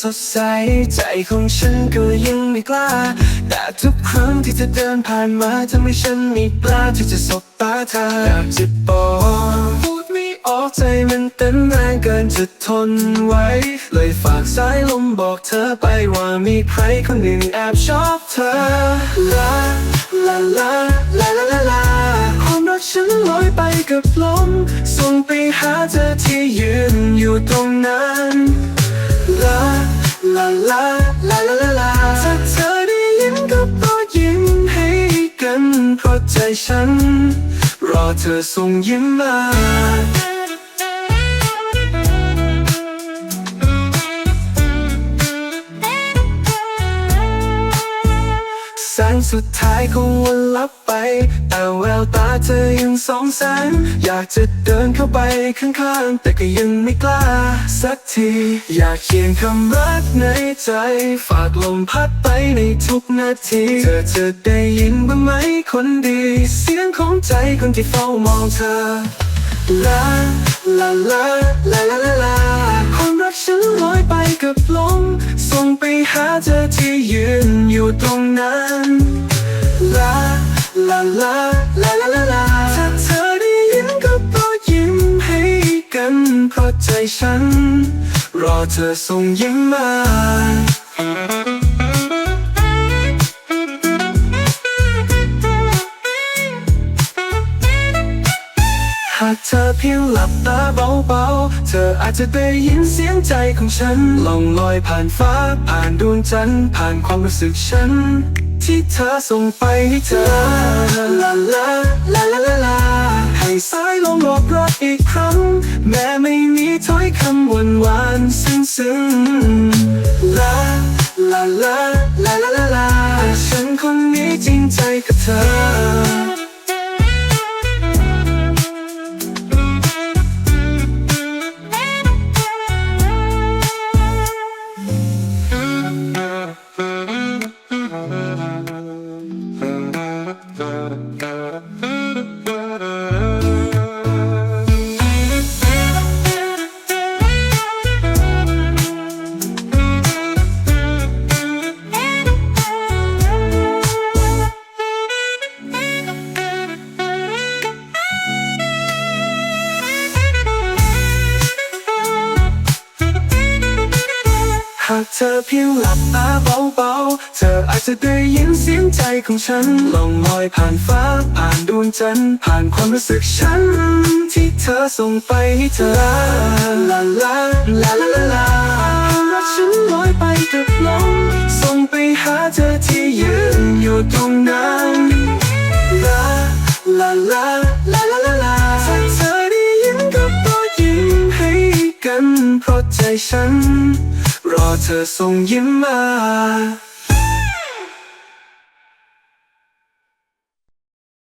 สดใส ใจของฉันก็ยังไม่กล้า แต่ทุกครั้งที่เธอเดินผ่านมาทำให้ฉันม่กล้าที่จะสบตาเธออยากจะบอกพูดไม่ออกใจมันเต้นแรงเกินจะทนไว้ เลยฝากสายลมบอกเธอไปว่ามีใครคนหนึ่งแอบชอบเธอลาลาลาลาลาลาลาความรักฉันลอยไปกับลมส่งไปหาเธอที่ยืนอยู่ตรงนั้น ใจฉัน รอเธอส่งยิ้มมา แสงสุดท้ายของวันลับไป แต่แววตาเธอยังสองแสง อยากจะเดินเข้าไปข้างๆ แต่ก็ยังไม่กล้า สักที อยากเขียนคำรักในใจ ฝากลมพัดไปในทุกนาที เธอจะได้ยินบ้างไหมคนดี เสียงของใจคนที่เฝ้ามองเธอ ลา ลา ลา ลา ลา ลาลาความรักฉันลอยไปกับลมส่ง หาเธอที่ยืนอยู่ตรงนั้นลาลาลาลาลาลาลาถ้าเธอได้ยินก็โปรดยิ้มให้กันเพราะใจฉัน รอเธอส่งยิ้มมาากเธอเพียงหลับตาเบาๆ เธออาจจะได้ยินเสียงใจของฉันล่องลอยผ่านฟ้า ผ่านดวงจันทร์ผ่านความรู้สึกฉัน ที่เธอส่งไปให้เธอลาลาลาลาลาลาให้สายลมบอกรักอีกครั้ง แม้ไม่มีถ้อยคำหวานหวานซึ้งลาลาลาลาลาลาลาฉันคนนี้จริงใจกับเธอากเธอเพียงหลับตาเบาๆ เธออาจจะได้ยินเสียงใจของฉันล่องลอยผ่านฟ้า ผ่านดวงจันทร์ผ่านความรู้สึกฉัน ที่เธอส่งไปให้เธอลาลาลาลาลาลารักฉันลอยไปกับลมส่งไปหาเธอที่ยืนอยู่ตรงนั้นลาลาลาลาลาลาลาถ้าเธอได้ยินก็โปรดยิ้มให้กันเพราะใจฉัน ธอส่งยิ้มมา